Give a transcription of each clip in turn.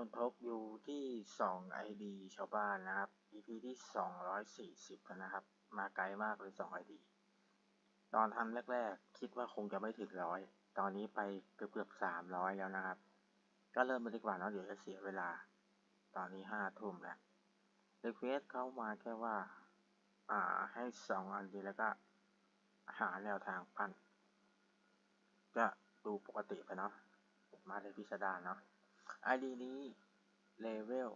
วัสดีครับนี่นทกอยู่ที่2 ID ชาวบ้านนะครับ EP ที่ 240แล้วนะครับ มาไกลมากเลย2 ID ตอนทำแรกๆ คิดว่าคงจะไม่ถึงร้อยตอนนี้ไปเกือบเกือบ300 แล้วนะครับ ก็เริ่มไปดีกว่าเนาะเดี๋ยวจะเสียเวลา ตอนนี้5ทุ่มแล้วรีเควสเข้ามาแค่ว่า อ่าให้ 2 อันดีแล้วก็ หาแนวทางปั้นจะดูปกติไปเนาะมาในพิสดารเนาะ ID นี้เลเวล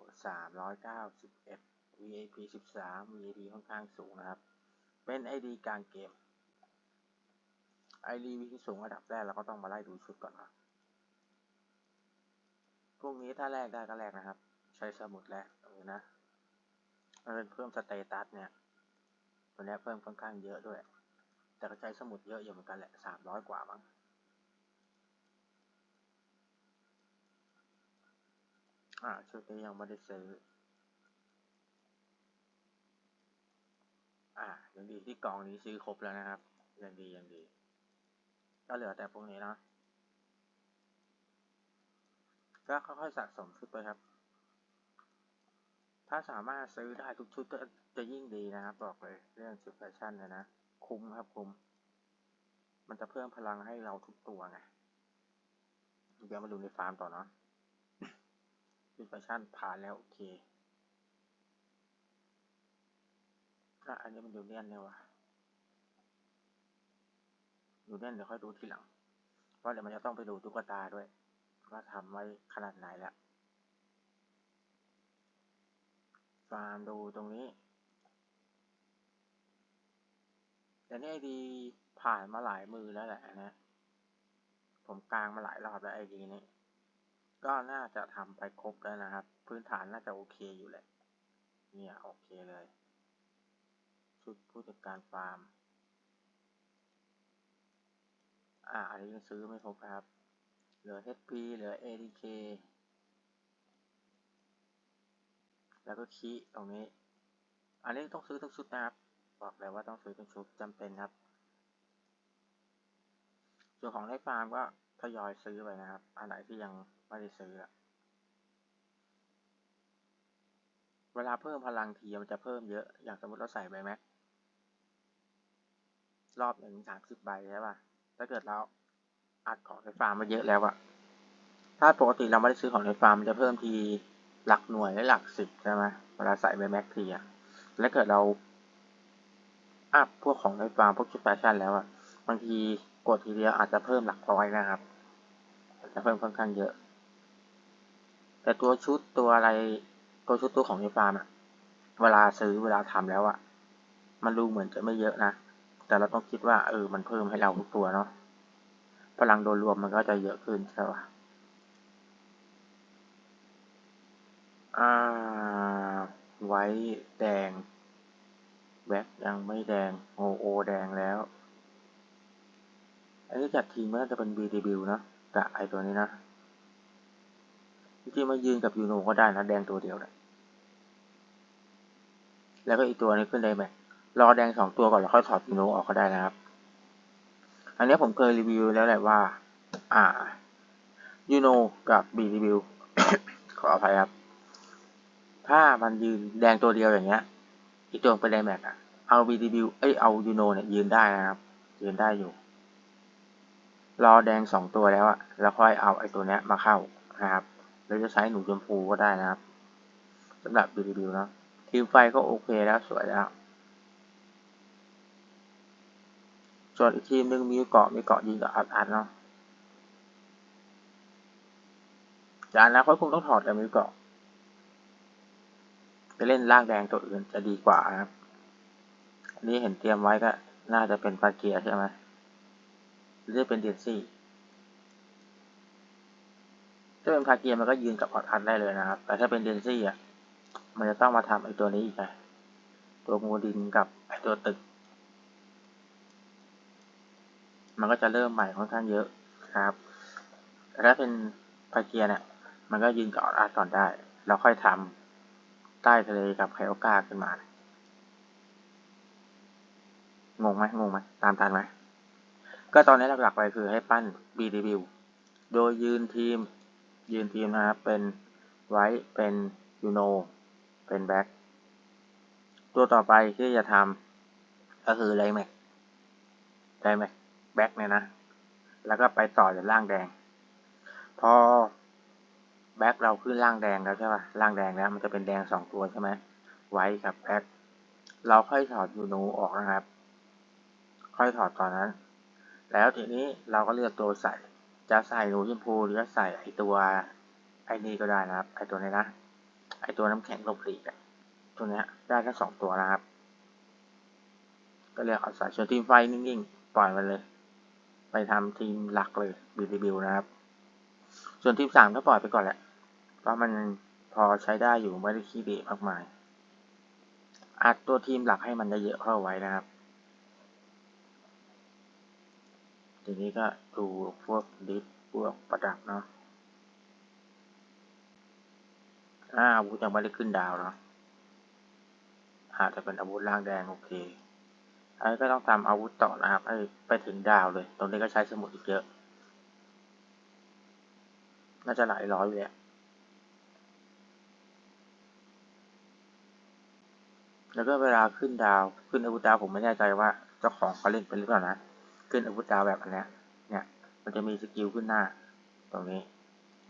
391 VIP 13 VIP ค่อนข้างสูงนะครับ เป็น ID กลางเกม ID VIP สูงระดับแรกเราก็ต้องมาไล่ดูชุดก่อนนะพวกนี้ถ้าแลกได้ก็แลกนะครับ ใช้สมุดแลกตรงนี้นะมันเป็นเพิ่มสเตตัสเนี่ยตัวนี้เพิ่มค่อนข้างเยอะด้วย แต่ก็ใช้สมุดเยอะอยู่เหมือนกันแหละ300กว่ามั้ง อ่าชุดนี้ยังไม่ได้ซื้อ อ่ายังดีที่กล่องนี้ซื้อครบแล้วนะครับ ยังดียังดี ก็เหลือแต่พวกนี้เนาะก็ค่อยๆสะสมชุดไปครับ ถ้าสามารถซื้อได้ทุกชุดก็จะยิ่งดีนะครับ บอกเลยเรื่องชุดแฟชั่นเลยนะ คุ้มครับคุ้ม มันจะเพิ่มพลังให้เราทุกตัวไง เดี๋ยวมาดูในฟาร์มต่อเนาะ ชุดแฟชั่นผ่านแล้วโอเคอะอันนี้มันดูเนียนเนี่ยวะดูเนียนเดี๋ยวค่อยดูทีหลัง เพราะเดี๋ยวมันจะต้องไปดูตุ๊กตาด้วย ว่าทำไว้ขนาดไหนแล้วฟาร์มดูตรงนี้แต่นี่ไอดีผ่านมาหลายมือแล้วแหละนะ ผมกลางมาหลายรอบแล้วไอดีนี้ ก็น่าจะทำไปครบแล้วนะครับ พื้นฐานน่าจะโอเคอยู่แหละ เนี่ยโอเคเลย ชุดผู้จัดการฟาร์ม อ่า อันนี้ยังซื้อไม่ครบครับ เหลือ HP เหลือ ADK แล้วก็คีตรงนี้ อันนี้ต้องซื้อทั้งชุดนะครับ บอกเลยว่าต้องซื้อทั้งชุดจำเป็นครับ ส่วนของในฟาร์มก็ทยอยซื้อไปนะครับ อันไหนที่ยังไม่ได้ซื้ออะเวลาเพิ่มพลังทีมันจะเพิ่มเยอะ อย่างสมมติเราใส่ใบแม็กรอบหนึ่งสามสิบใบใช่ป่ะ ถ้าเกิดเราอัดของในฟาร์มมาเยอะแล้วอะถ้าปกติเราไม่ได้ซื้อของในฟาร์มมันจะเพิ่มทีหลักหน่วยและหลักสิบใช่ไหมเวลาใส่ใบแม็กทีอะแล้วเกิดเราอัพพวกของในฟาร์มพวกชุดแฟชั่นแล้วอะบางทีกดทีเดียวอาจจะเพิ่มหลักร้อยนะครับ จะเพิ่มค่อนข้างเยอะ แต่ตัวชุดตัวอะไร ตัวชุดตัวของในฟาร์มอะเวลาซื้อเวลาทำแล้วอะมันดูเหมือนจะไม่เยอะนะ แต่เราต้องคิดว่าเออมันเพิ่มให้เราทุกตัวเนาะพลังโดยรวมมันก็จะเยอะขึ้นใช่ปะอ่า ไว้แดง แบ็กยังไม่แดง โอโอแดงแล้ว อันนี้จัดทีมมันจะเป็น BDB นะกับไอตัวนี้นะ จริงๆมายืนกับยูโนก็ได้นะแดงตัวเดียวนะแล้วก็อีกตัวนี้ขึ้นได้ไหมรอแดงสองตัวก่อนแล้วค่อยถอดยูโนออกก็ได้นะครับ อันนี้ผมเคยรีวิวแล้วแหละว่า อ่ายูโนกับ BDB ขออภัยครับ ถ้ามันยืนแดงตัวเดียวอย่างเงี้ย อีกตัวเป็นไดแม็กอะเอา BDB เอ้ยเอายูโนเนี่ยยืนได้นะครับ ยืนได้อยู่ รอแดงสองตัวแล้วอะแล้วค่อยเอาไอ้ตัวเนี้ยมาเข้านะครับ หรือจะใช้หนูชมพูก็ได้นะครับสำหรับ BDB เนะทีมไฟก็โอเคแล้วสวยแล้วส่วนอีกทีมหนึ่งมีเกาะมีเกาะยิงกับอัดอัดเนาะจากนั้นเขาคงต้องถอดแล้วมีเกาะไปเล่นลางแดงตัวอื่นจะดีกว่าครับอันนี้เห็นเตรียมไว้ก็น่าจะเป็นปาเกียใช่ไหมหรือจะเป็นเดียนซี่ ถ้าเป็นพาเกียมันก็ยืนกับออดอันได้เลยนะครับ แต่ถ้าเป็นเดนซี่อะ มันจะต้องมาทำไอตัวนี้อีกไงตัวงูดินกับไอตัวตึก มันก็จะเริ่มใหม่ค่อนข้างเยอะครับแต่ถ้าเป็นพาเกียเนี่ย มันก็ยืนกับออดอันก่อนได้ แล้วค่อยทำใต้ทะเลกับไคโอกาขึ้นมางงไหมงงไหมตามทันไหมก็ตอนนี้หลักๆไปคือให้ปั้น BDB โดยยืนทีม ยืนทีมนะครับ เป็นไว้ เป็นยูโน เป็นแบ็คตัวต่อไปที่จะทำก็คือไลแม็กไลแม็กแบ็คเนี่ยนะ แล้วก็ไปต่อจากล่างแดง พอแบ็คเราขึ้นล่างแดงแล้วใช่ป่ะล่างแดงแล้วมันจะเป็นแดงสองตัวใช่ไหมไว้กับแบ็คเราค่อยถอดยูโนออกนะครับ ค่อยถอดตอนนั้น แล้วทีนี้เราก็เลือกตัวใส่ จะใส่หนูชมพูหรือจะใส่ไอตัวไอ้นี่ก็ได้นะครับ ไอตัวนี้นะ ไอตัวน้ำแข็งลบหลีกตัวนี้ได้แค่สองตัวนะครับ ก็เรียกเอาใส่ส่วนทีมไฟนิ่งๆ ปล่อยมันเลย ไปทำทีมหลักเลยบีบีบิวนะครับ ส่วนทีมสามก็ปล่อยไปก่อนแหละเพราะมันพอใช้ได้อยู่ไม่ได้ขี้เบมากมายอัดตัวทีมหลักให้มันเยอะๆเข้าไว้นะครับ ทีนี้ก็ดูพวกดิสพวกประดับเนาะอ่าอาวุธยังไม่ได้ขึ้นดาวเนาะอาจจะเป็นอาวุธล่างแดง โอเคอันนี้ก็ต้องทำอาวุธต่อนะครับ ให้ไปถึงดาวเลย ตรงนี้ก็ใช้สมุดอีกเยอะ น่าจะหลายร้อยเลยแล้วก็เวลาขึ้นดาว ขึ้นอาวุธดาวผมไม่แน่ใจว่าเจ้าของเขาเล่นเป็นหรือเปล่านะ ขึ้นอาวุธดาวแบบอันเนี้ยเนี่ยมันจะมีสกิลขึ้นหน้า ตรงนี้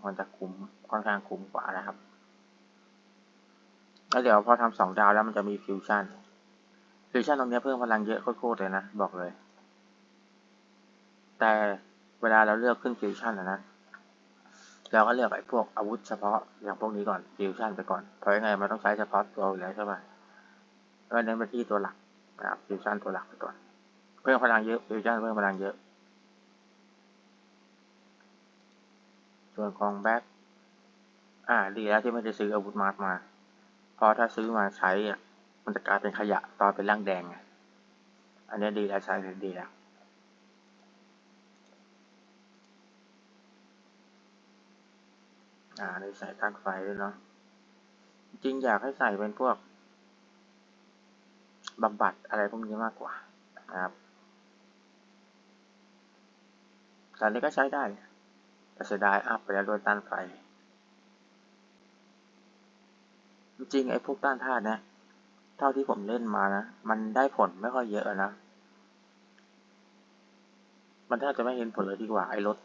มันจะคุ้มค่อนข้างคุ้มกว่านะครับ แล้วเดี๋ยวพอทำสองดาวแล้วมันจะมีฟิวชั่นฟิวชั่นตรงนี้เพิ่มพลังเยอะโคตรเลยนะบอกเลย แต่เวลาเราเลือกขึ้นฟิวชั่นนะนะเราก็เลือกไอ้พวกอาวุธเฉพาะอย่างพวกนี้ก่อนฟิวชั่นไปก่อนเพราะยังไงมันต้องใช้เฉพาะตัวอยู่แล้วใช่ไหมก็เน้นไปที่ตัวหลักนะครับฟิวชั่นตัวหลักไปก่อน เพิ่มพลังเยอะฟิวชั่นเพิ่มพลังเยอะ ส่วนของแบ็คอ่าดีแล้วที่ไม่ได้ซื้ออาวุธมาร์มาพอถ้าซื้อมาใช้อะมันจะกลายเป็นขยะตอนเป็นร่างแดงไงอันนี้ดีแล้วใช้ดีแล้วอ่าในใส่ตั้งไฟด้วยเนาะจริงอยากให้ใส่เป็นพวกบำบัดอะไรพวกนี้มากกว่านะครับ ตอนนี้ก็ใช้ได้แต่เสียดายอัพไปแล้วโดนต้านไฟ จริงไอ้พวกต้านธาตุนี่ยเท่าที่ผมเล่นมานะ มันได้ผลไม่ค่อยเยอะนะ มันแทบจะไม่เห็นผลเลยดีกว่าไอ้ลด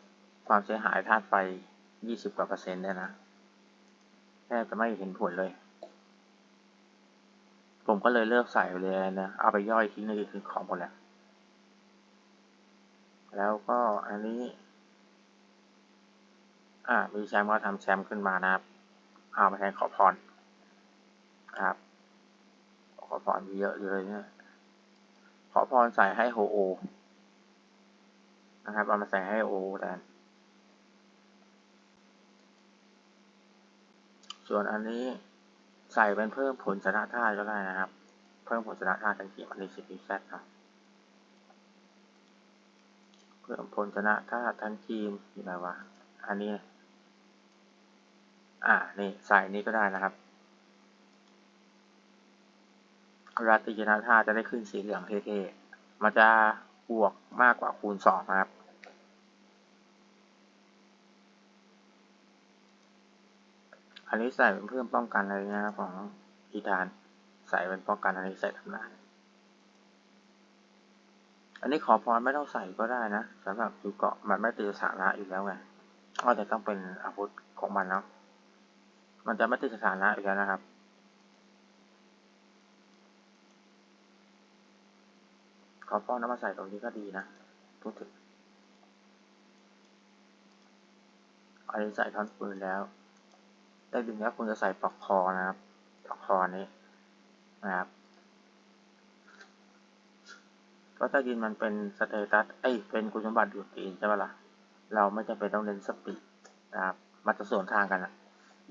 ความเสียหายธาตุไฟยี่สิบกว่าเปอร์เซ็นต์เนี่ยนะ แทบจะไม่เห็นผลเลย ผมก็เลยเลิกใส่เลยนะ เอาไปย่อยทิ้งในคือของหมดแล้ว แล้วก็อันนี้ อ่า มีแชมป์ก็ทำแชมป์ขึ้นมานะครับ เอามาแทนขอพรครับ ขอพรมีเยอะเลยเนี่ย ขอพรใส่ให้โฮโอ นะครับ เอามาใส่ให้โอแทนส่วนอันนี้ใส่เป็นเพิ่มผลชนะท่าก็ได้นะครับ เพิ่มผลชนะท่าทันทีอันนี้สิบแซดนะเพิ่ม ผลชนะท่าทันทีมอยู่ไหนวะอันนี้ อ่า นี่ใส่นี้ก็ได้นะครับราตีชนะท่าจะได้ขึ้นสีเหลืองเท่ๆ มันจะบวกมากกว่าคูณสองนะครับ อันนี้ใส่เป็นเพิ่มป้องกันอะไรนะครับของอีธาน ใส่เป็นป้องกันอันนี้ใส่ทำลาย อันนี้ขอพรไม่ต้องใส่ก็ได้นะสำหรับยูเกาะมันไม่ติดสานะอยู่แล้วไงก็จะต้องเป็นอาวุธของมันเนาะมันจะไม่ติดสถานะอยู่แล้วนะครับขอป้อนน้ำมาใส่ตรงนี้ก็ดีนะพูดถึงอันนี้ใส่ท่อนปืนแล้ว ได้ดึงแล้วคุณจะใส่ปลอกคอนะครับปลอกคอนี้นะครับ เพราะถ้าดินมันเป็นสเตตัสเอ้ยเป็นคุณสมบัติดูดตีนใช่ไหมล่ะ เราไม่จำเป็นต้องเน้นสปีดนะครับมันจะส่วนทางกันอะ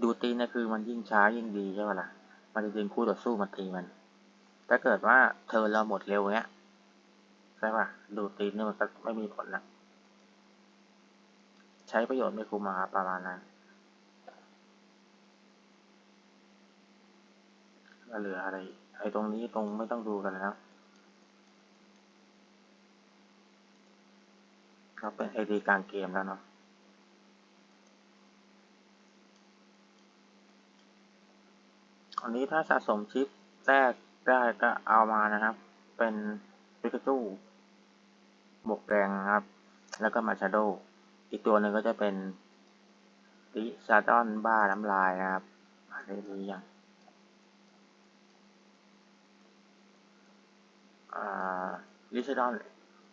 ดูตีนเนี่คือมันยิ่งช้ายิ่งดีใช่ไหมล่ะ มันจะดึงคู่ต่อสู้มาตีมัน ถ้าเกิดว่าเธอเราหมดเร็วเงี้ยใช่ป่ะ ดูตีนนี่มันก็ไม่มีผลนะใช้ประโยชน์ไม่คุ้มมาประมาณนั้นเหลืออะไร ไอ้ตรงนี้ตรงไม่ต้องดูกันแล้ว ก็เป็น ID กลางเกมแล้วเนาะอันนี้ถ้าสะสมชิปแรกได้ก็เอามานะครับ เป็นปิกาจูหมวกแดงครับ แล้วก็มาชาโดอีกตัวหนึ่งก็จะเป็นลิซาดอนบ้าน้ำลายนะครับอะไรนี้อย่างลิซาดอน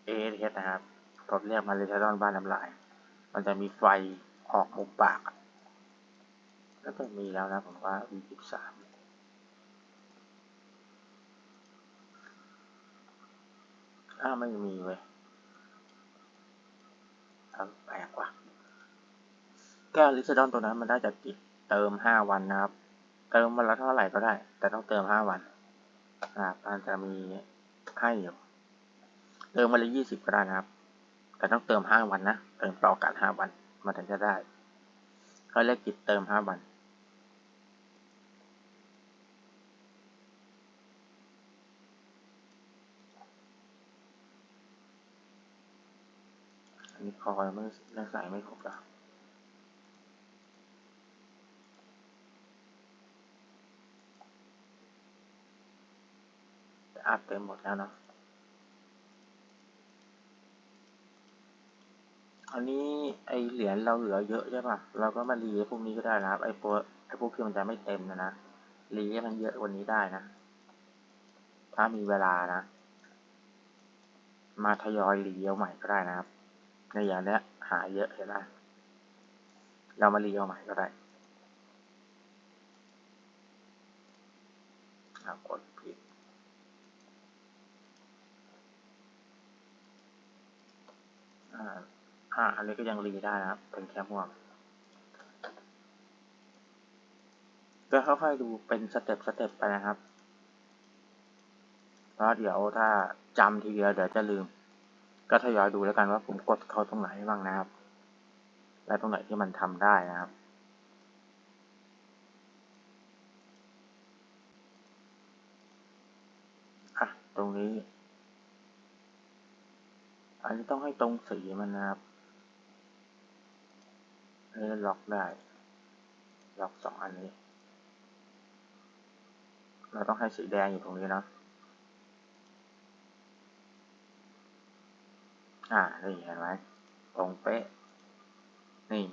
เอเนะครับ ผมเรียกมาเลิซาดอนบ้านน้ำลาย มันจะมีไฟออกมุมปากแล้วก็มีแล้วนะผมว่า V13 อ้าไม่มีเว้ยแปลกว่ะแก้วลิซดอนตัวนั้นมันได้จากกิจเติมห้าวันนะครับ เติมวันละเท่าไหร่ก็ได้ แต่ต้องเติมห้าวันนะครับมันจะมีให้อยู่ เติมวันละยี่สิบก็ได้นะครับ แต่ต้องเติมห้าวันนะเติมต่อกันห้าวันมันถึงจะได้เขาเรียกกิจเติมห้าวันอันนี้คอยม่ได้ใส่ไม่ครบแล้วอัพเต็มหมดแล้วเนาะ อันนี้ไอเหรียญเราเหลือเยอะใช่ปะเราก็มารีพวกนี้ก็ได้นะครับ ไอพวกไอพวกที่มันจะไม่เต็มนะนะรีให้มันเยอะกว่านี้ได้นะ ถ้ามีเวลานะ มาทยอยรีเอาใหม่ก็ได้นะครับ ในอย่างเนี้ยหาเยอะเห็นไหมเรามารีเอาใหม่ก็ได้กดผิดอ่า อ่าอันนี้ก็ยังรีได้นะครับ เป็นแค่ม่วงก็ค่อยๆดูเป็นสเต็ปสเต็ปไปนะครับเพราะเดี๋ยวถ้าจำทีเดียวเดี๋ยวจะลืม ก็ทยอยดูแล้วกันว่าผมกดเข้าตรงไหนบ้างนะครับ และตรงไหนที่มันทำได้นะครับอะตรงนี้ อันนี้ต้องให้ตรงสีมันนะครับ นี่ล็อกได้ ล็อกสองอันนี้ เราต้องให้สีแดงอยู่ตรงนี้นะ อ่า นี่เห็นไหม ตรงเป๊ะ นี่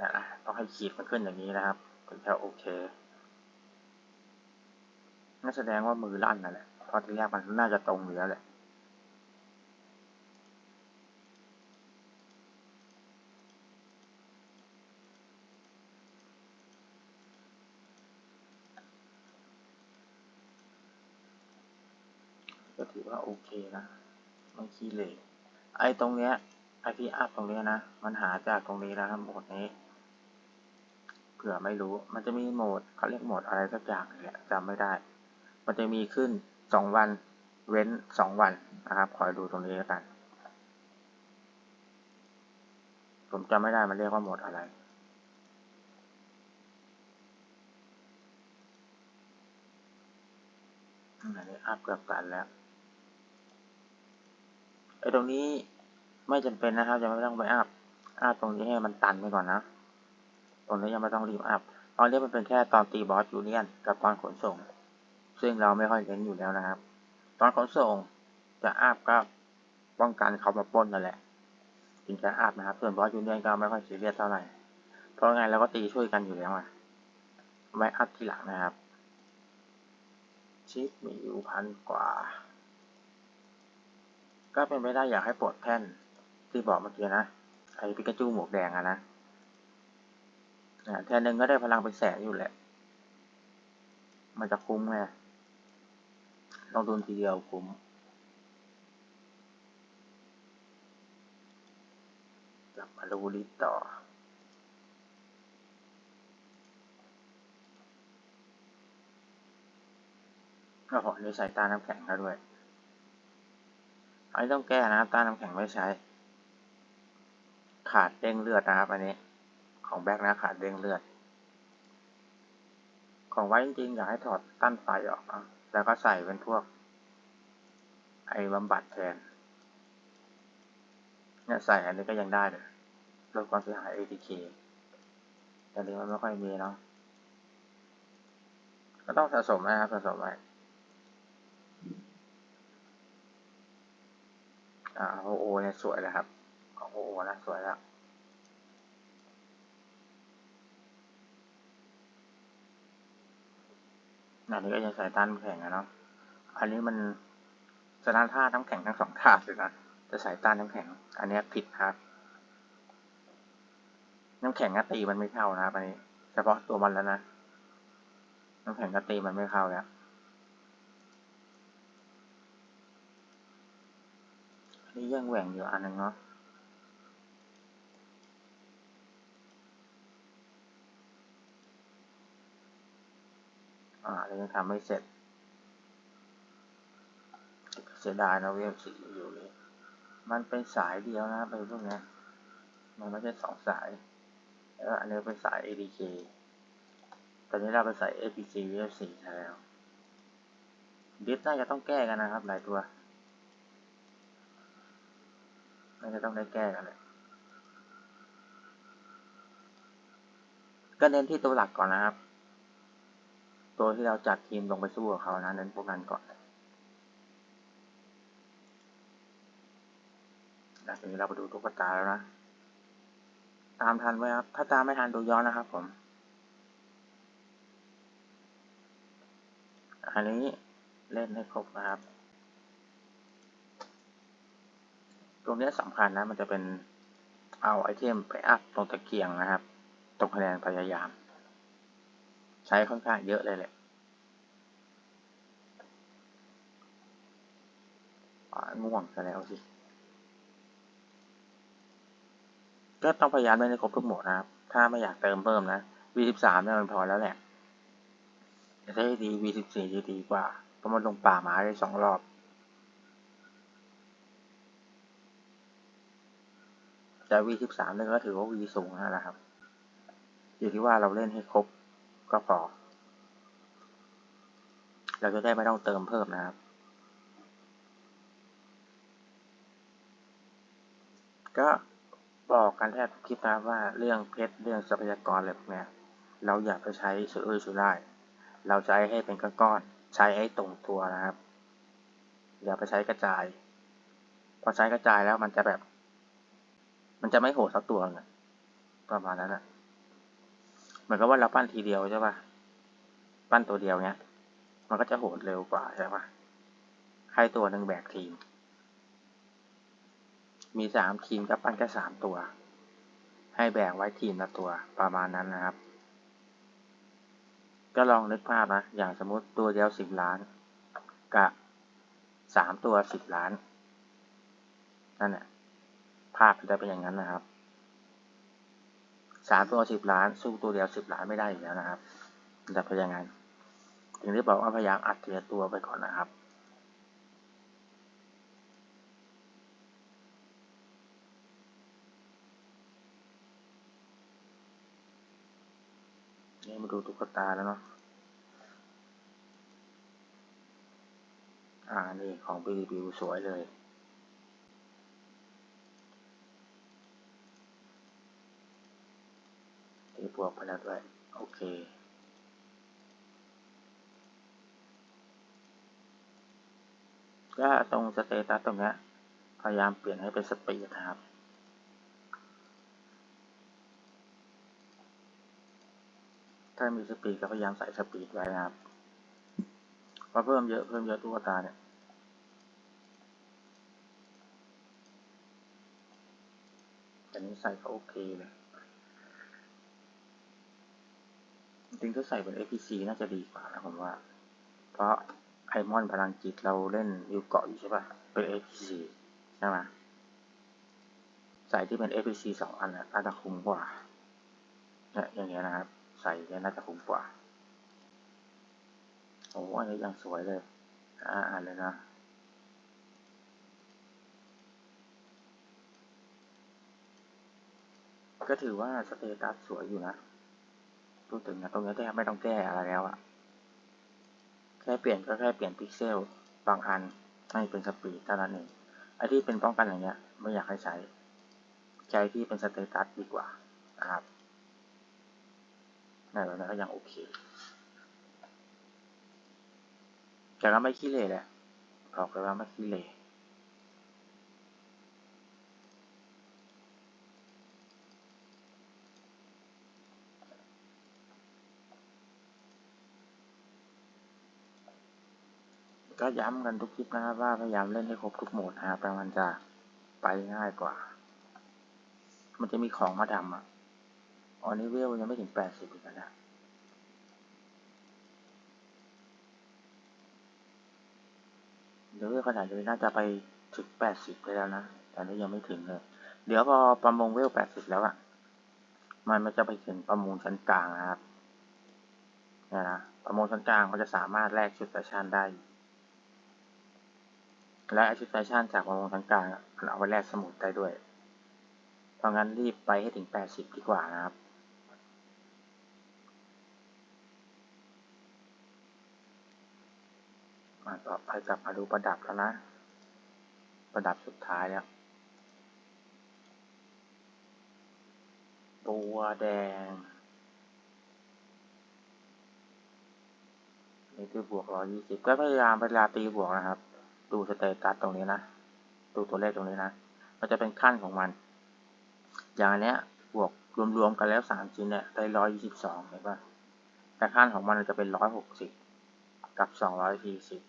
นะต้องให้ขีดมันขึ้นอย่างนี้นะครับถึงจะโอเคนั่นแสดงว่ามือลั่นนั่นแหละเพราะที่แรกมันน่าจะตรงอยู่แล้วแหละ ก็ถือว่าโอเคนะไม่ขี้เหร่ไอ้ตรงเนี้ยไอพีอัพตรงนี้นะ มันหาจากตรงนี้นะครับโหมดนี้ เผื่อไม่รู้ มันจะมีโหมดเขาเรียกโหมดอะไรสักอย่างเนี่ยจำไม่ได้ มันจะมีขึ้นสองวัน เว้นสองวันนะครับคอยดูตรงนี้แล้วกัน ผมจำไม่ได้มันเรียกว่าโหมดอะไรอันนี้อัพเกับกันแล้ว ตรงนี้ไม่จำเป็นนะครับยังไม่ต้องไปอัพอัพตรงนี้ให้มันตันไปก่อนนะ ตรงนี้ยังไม่ต้องรีบอัพตอนนี้มันเป็นแค่ตอนตีบอสยูเนียนกับตอนขนส่ง ซึ่งเราไม่ค่อยเน้นอยู่แล้วนะครับ ตอนขนส่งจะอัพก็ป้องกันเขามาป้นนั่นแหละถึงจะอัพนะครับ ส่วนบอสยูเนียนก็ไม่ค่อยซียเรียสเท่าไหร่เพราะไงเราก็ตีช่วยกันอยู่แล้วอะไว้อัพทีหลังนะครับชิปมีอยู่พันกว่า ก็เป็นไปได้อยากให้ปลดแท่นที่บอกเมื่อกี้นะ ไอ้ปิกาจูหมวกแดงอะนะแท่นหนึ่งก็ได้พลังเป็นแสนอยู่แหละ มันจะคุ้มไงลองดูทีเดียวคุ้มกลับมาดูลิตต่อก็ขอในสายตาน้ำแข็งแล้วด้วย อันนี้ต้องแก้นะต้านน้ำแข็งไม่ใช้ ขาดเด้งเลือดนะครับอันนี้ของแบ็กนะขาดเด้งเลือด ของไว้จริงๆอยากให้ถอดต้านไฟออกนะแล้วก็ใส่เป็นพวก ไอ้บำบัดแทนเนี่ยใส่อันนี้ก็ยังได้เลยลดความเสียหาย ATK แต่นี้มันไม่ค่อยมีเนาะก็ต้องสะสมนะครับสะสมไว้ อ่าโอโอเนี่ยสวยแล้วครับโอโอนะสวยแล้วอันนี้ก็จะใส่ต้านน้ำแข็งนะเนาะ อันนี้มันจะด้านท่าน้ำแข็งทั้งสองท่าเลยนะ จะใส่ต้านน้ำแข็ง อันนี้ผิดครับ น้ำแข็งก็ตีมันไม่เข้านะครับอันนี้ เฉพาะตัวมันแล้วนะ น้ำแข็งก็ตีมันไม่เข้าแล้ว นนี้ยังแหว่งอยู่อันหนึ่งเนาะอ่าเรายังทำไม่เสร็จเสียดายนะเวลสีอยู่เลย มันเป็นสายเดียวนะไปพวกนี้มันไม่ใช่สองสาย แล้วอันนี้เป็นสาย ADK ตอนนี้เราไปใส่ APC VF4 แล้วดิสน่าจะต้องแก้กันนะครับหลายตัว น่าจะต้องได้แก้กันเลยก็เน้นที่ตัวหลักก่อนนะครับ ตัวที่เราจัดทีมลงไปสู้กับเขานะเน้นพวกนั้นก่อนนะทีนี้เราไปดูตุ๊กตาแล้วนะ ตามทันไหมครับ ถ้าตามไม่ทันดูย้อนนะครับผม อันนี้เล่นให้ครบนะครับ ตรงนี้สำคัญนะ มันจะเป็นเอาไอเทมไปอัพตรงตะเกียงนะครับ ตรงคะแนนพยายาม ใช้ค่อนข้างเยอะเลยแหละง่วงซะแล้วสิ ก็ต้องพยายามเล่ให้ครบทุกหมดนะครับ ถ้าไม่อยากเติมเพิ่มนะ V13 เนี่ยมันพอแล้วแหละจะได้ดี V14 จะดีกว่าเพราะมันลงป่าหมาได้สองรอบ แต่ V13 เนี่ก็ถือว่า V สูงนะครับ อยู่ที่ว่าเราเล่นให้ครบก็พอ เราจะได้ไม่ต้องเติมเพิ่มนะครับ ก็บอกกันแทบทุกคลิปนะว่าเรื่องเพชรเรื่องทรัพยากรอะไรพวกนี้เราอยากไปใช้สุรุ่ยสุร่ายเราใช้ให้เป็นก้อนๆใช้ให้ตรงตัวนะครับ อย่าไปใช้กระจาย พอใช้กระจายแล้วมันจะแบบ มันจะไม่โหดสักตัวเลยประมาณนั้นแหละเหมือนกับว่าเราปั้นทีเดียวใช่ปะปั้นตัวเดียวเนี้ย มันก็จะโหดเร็วกว่าใช่ปะให้ตัวหนึ่งแบกทีม มีสามทีมก็ปั้นแค่สามตัว ให้แบ่งไว้ทีมละตัวประมาณนั้นนะครับ ก็ลองนึกภาพนะ อย่างสมมติตัวเดียวสิบล้านกับสามตัวสิบล้าน นั่นแหละ ภาพจะเป็นอย่างนั้นนะครับสามตัวสิบล้าน สู้ตัวเดียวสิบล้านไม่ได้อยู่แล้วนะครับจะเป็นยังไงถึงได้บอกว่าพยายามอัดทีละตัวไปก่อนนะครับนี่มาดูตุ๊กตาแล้วเนาะอ่านี่ของบีบิวสวยเลย ตีบวกไปแล้วด้วย โอเค ก็ตรงสเตตัสตรงนี้พยายามเปลี่ยนให้เป็นสปีดนะครับถ้ามีสปีดก็พยายามใส่สปีดไว้นะครับพราะเพิ่มเยอะเพิ่มเยอะตุ๊กตาเนี่ย แต่นี้ใส่ก็โอเคเลย จริงๆถ้าใส่เป็น APC น่าจะดีกว่านะผมว่า เพราะไอมอนพลังจิตเราเล่นอยู่เกาะอยู่ใช่ปะเป็น APC ใช่ไหมใส่ที่เป็น APC สองอันน่าจะคุ้มกว่าเนี่ยอย่างเงี้ยนะครับ ใส่เนี่ยน่าจะคุ้มกว่า โอ้อันนี้ยังสวยเลยอ่าอ่านเลยนะก็ถือว่าสเตตัสสวยอยู่นะ พูดถึงนะตรงนี้แทบไม่ต้องแก้อะไรแล้วอะแค่เปลี่ยนก็แค่เปลี่ยนพิกเซลบางอันให้เป็นสปีดเท่านั้นเองไอที่เป็นป้องกันอย่างเงี้ย ไม่อยากให้ใช้ ใช้ที่เป็นสเตตัสดีกว่านะครับในแบบนี้ก็ยังโอเคแกก็ไม่ขี้เหร่แหละบอกเลยว่าไม่ขี้เหร่ ก็ย้ำกันทุกคลิปนะครับว่าพยายามเล่นให้ครบทุกโหมดนะครับแล้วมันจะไปง่ายกว่า มันจะมีของมาทำอะออนิเวลยังไม่ถึงแปดสิบอีกนะเดี๋ยวขนาดนี้น่าจะไปถึงแปดสิบไปแล้วนะ แต่นี้ยังไม่ถึงเลย เดี๋ยวพอประมงเวลแปดสิบแล้วอะ มันมันจะไปถึงประมงชั้นกลางนะครับเนี่ยนะประมงชั้นกลางมันจะสามารถแลกชุดแฟชั่นได้ และชุดแฟชั่นจากประมงชั้นกลางเอาไปแลกสมุดได้ด้วย เพราะงั้นรีบไปให้ถึงแปดสิบดีกว่านะครับ มาต่อไปกลับมาดูประดับแล้วนะ ประดับสุดท้ายแล้ว ตัวแดงนี่คือบวกร้อยี่สิบก็พยายามเวลาตีบวกนะครับ ดูสเตตัสตรงนี้นะดูตัวเลขตรงนี้นะมันจะเป็นขั้นของมัน อย่างอันเนี้ยบวกรวมๆกันแล้วสามชิ้นเนี่ยได้ร้อยยี่สิบสองเห็นปะแต่ขั้นของมันจะเป็นร้อยหกสิบกับสองร้อยสี่สิบ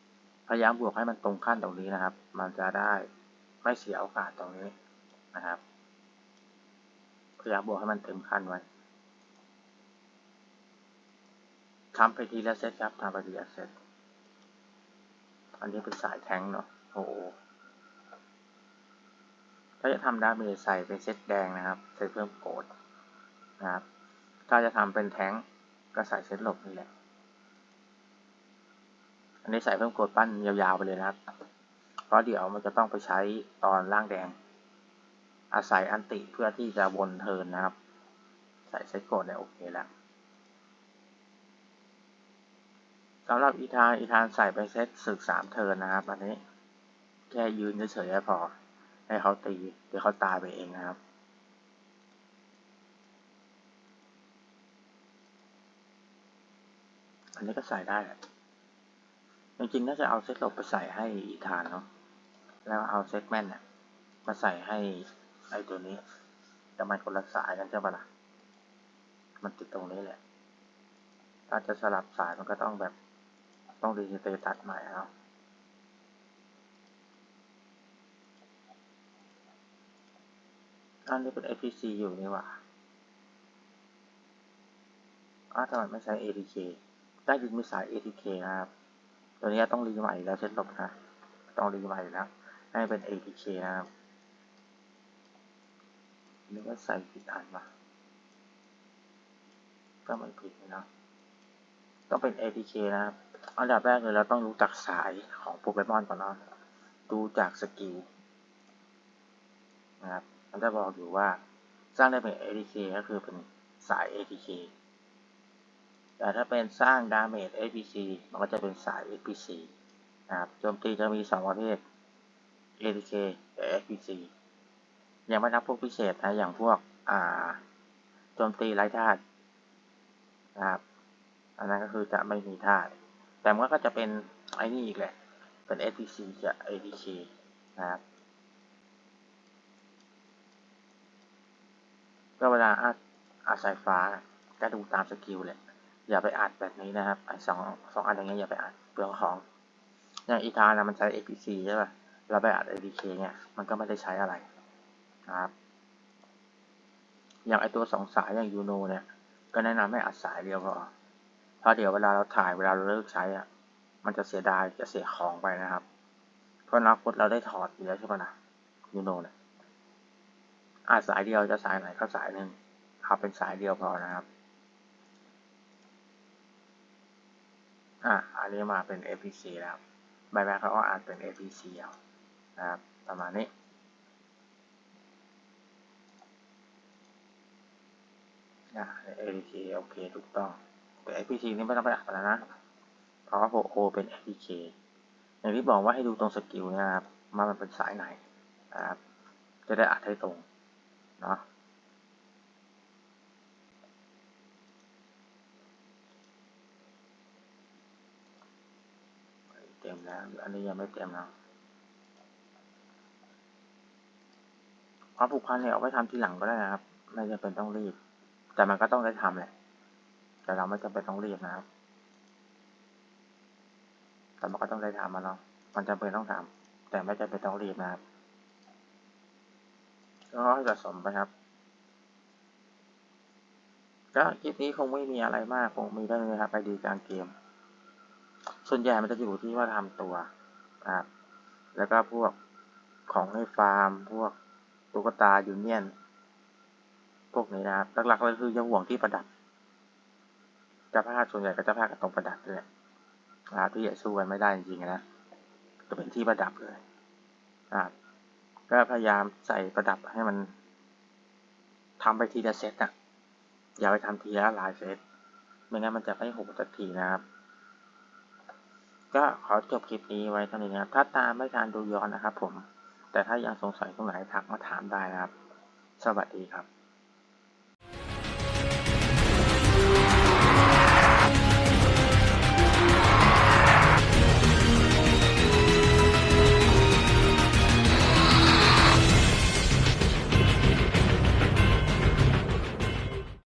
พยายามบวกให้มันตรงขั้นตรงนี้นะครับ มันจะได้ไม่เสียโอกาสตรงนี้นะครับ พยายามบวกให้มันเต็มขั้นไว้ทำไปทีละเซตครับทำไปทีละเซต อันนี้เป็นสายแทงเนาะโอ้ถ้าจะทำดาเมจใส่เป็นเซตแดงนะครับเซตเพิ่มโกดนะครับ ถ้าจะทำเป็นแทงก็ใส่เซตหลบนี่แหละ อันนี้ใส่เพิ่มโกดปั้นยาวๆไปเลยนะครับ เพราะเดี๋ยวมันจะต้องไปใช้ตอนล่างแดง อาศัยอันติเพื่อที่จะวนเทินนะครับ ใส่เซตโกดเนี่ยโอเคแล้ว สำหรับอีธานอีธานใส่ไปเซตศึกสามเทิร์นนะครับ อันนี้ แค่ยืนเฉยๆพอ ให้เขาตี เดี๋ยวเขาตายไปเองนะครับอันนี้ก็ใส่ได้ จริงๆน่าจะเอาเซตหลบไปใส่ให้อีธานเนาะ แล้วเอาเซตแม่นเนี่ยมาใส่ให้ไอตัวนี้แต่มันคนละสายกันใช่ปะล่ะ มันติดตรงนี้แหละ ถ้าจะสลับสายมันก็ต้องแบบ ต้องรีสเตตัสใหม่แล้วอันนี้เป็น APC อยู่นี่ว่ะอ้าวทำไมไม่ใช้ ATK ได้ดินมีสาย ATK นะครับ ตัวนี้ต้องรีใหม่แล้วเช่นลบนะ ต้องรีใหม่แล้ว ให้เป็น ATK นะครับนี่ก็ใส่ผิดอันว่ะก็ไม่ผิดนะต้องเป็น ATK นะครับ อันดับแรกเลยเราต้องรู้จักสายของโปเกมอนก่อนเนาะดูจากสกิลนะครับมันจะบอกอยู่ว่าสร้างได้เป็น ATK ก็คือเป็นสาย ATK แต่ถ้าเป็นสร้างดาเมจ APC มันก็จะเป็นสาย APC นะครับโจมตีจะมี 2 ประเภท ATK กับ APC ยังไม่นับพวกพิเศษนะอย่างพวกอ่าโจมตีไร้ธาตุนะครับ อันนั้นก็คือจะไม่มีธาตุ แต่มันก็จะเป็นไอ้นี่อีกแหละ เป็น ATC กับ ATK นะครับก็เวลาอัดอัดสายฟ้าก็ดูตามสกิลเลยอย่าไปอัดแบบนี้นะครับไอสองสองอันอย่างเงี้ยอย่าไปอัดเปลืองของ อย่างอีธานะมันใช้ APC ใช่ป่ะเราไปอัด ATK เนี่ยมันก็ไม่ได้ใช้อะไรนะครับอย่างไอตัวสองสายอย่างยูโนเนี่ย ก็แนะนำให้อัดสายเดียวพอ เพราะเดี๋ยวเวลาเราถ่ายเวลาเราเลิกใช้อะ มันจะเสียดายจะเสียของไปนะครับ เพราะอนาคตเราได้ถอดอยู่แล้วใช่ไหมนะยูโนเนี่ยอาสายเดียวจะสายไหนก็สายหนึ่งเอาเป็นสายเดียวพอนะครับ อะอันนี้มาเป็น APC แล้วใบแม่เขาก็อ่านเป็น APC เอานะครับ ประมาณนี้อะ APC โอเค ถูกต้อง แต่ APC นี่ไม่ต้องไปอ่านแล้วนะ เพราะว่าโ O เป็น APK อย่างที่บอกว่าให้ดูตรงสกิลนะครับว่ามันเป็นสายไหนนะครับ จะได้อ่านให้ตรงเนาะเต็นะอันนี้ยังไม่เต็มนะความผูกพันเนี่ยเอาไว้ทำทีหลังก็ได้นะครับ ไม่จำเป็นต้องรีบ แต่มันก็ต้องได้ทำแหละ แต่เราไม่จำเป็นต้องรีบนะครับ แต่มันก็ต้องได้ทำมมาเนาะมันจำเป็นต้องทำแต่ไม่จำเป็นต้องรีบนะครับ ก็ให้สะสมไปครับก็คลิปนี้คงไม่มีอะไรมาก คงมีได้เลยครับไปดีกางเกม ส่วนใหญ่มันจะอยู่ที่ว่าทำตัวนะครับแล้วก็พวกของให้ฟาร์ม พวกตุ๊กตายูเนียน พวกนี้นะครับหลักๆเลยคือจะห่วงที่ประดับ จะพลาดส่วนใหญ่ก็จะพาดกับตรงประดับเลยนะที่จะสู้กันไม่ได้จริงๆนะจะเป็นที่ประดับเลยนะก็พยายามใส่ประดับให้มันทำไปทีละเซตอะอย่าไปทำทีละหลายเซตไม่งั้นมันจะไม่หกสักทีนะครับ ก็ขอจบคลิปนี้ไว้เท่านี้นะครับถ้าตามไม่ทันดูย้อนนะครับ ผม แต่ถ้ายังสงสัยตรงไหนทักมาถามได้นะครับ สวัสดีครับ